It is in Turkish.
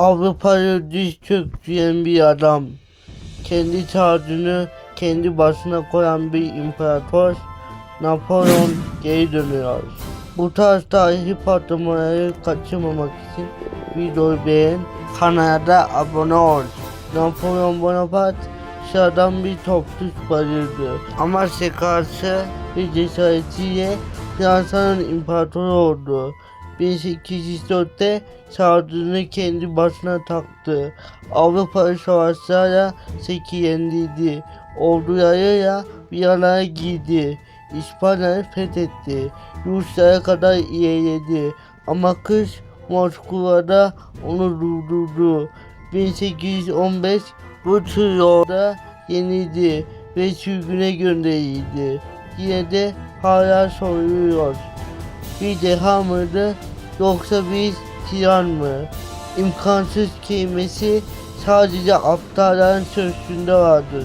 Avrupa'yı diz çöktüren bir adam. Kendi tacını kendi başına koyan bir imparator Napolyon geri dönüyor. Bu tarz tarihi patlamaları kaçırmamak için videoyu beğen, kanala abone ol. Napolyon Bonaparte sıradan bir topçu bayıldı. Ama sekası ve cesaretiyle Fransa'nın imparatoru oldu. 1804'te sağduyunu kendi başına taktı. Avrupa savaşlarla Seki yenildi. Ordularıyla bir araya girdi. İspanya'yı fethetti. Ruslara kadar ilerledi. Ama kış Moskova'da onu durdurdu. 1815 bu tür yolda yenildi ve sürgüne gönderildi. Yine de hala soruyor. Bir deha mıydı yoksa bir tiran mı? İmkansız kelimesi sadece aptalların sözünde vardır.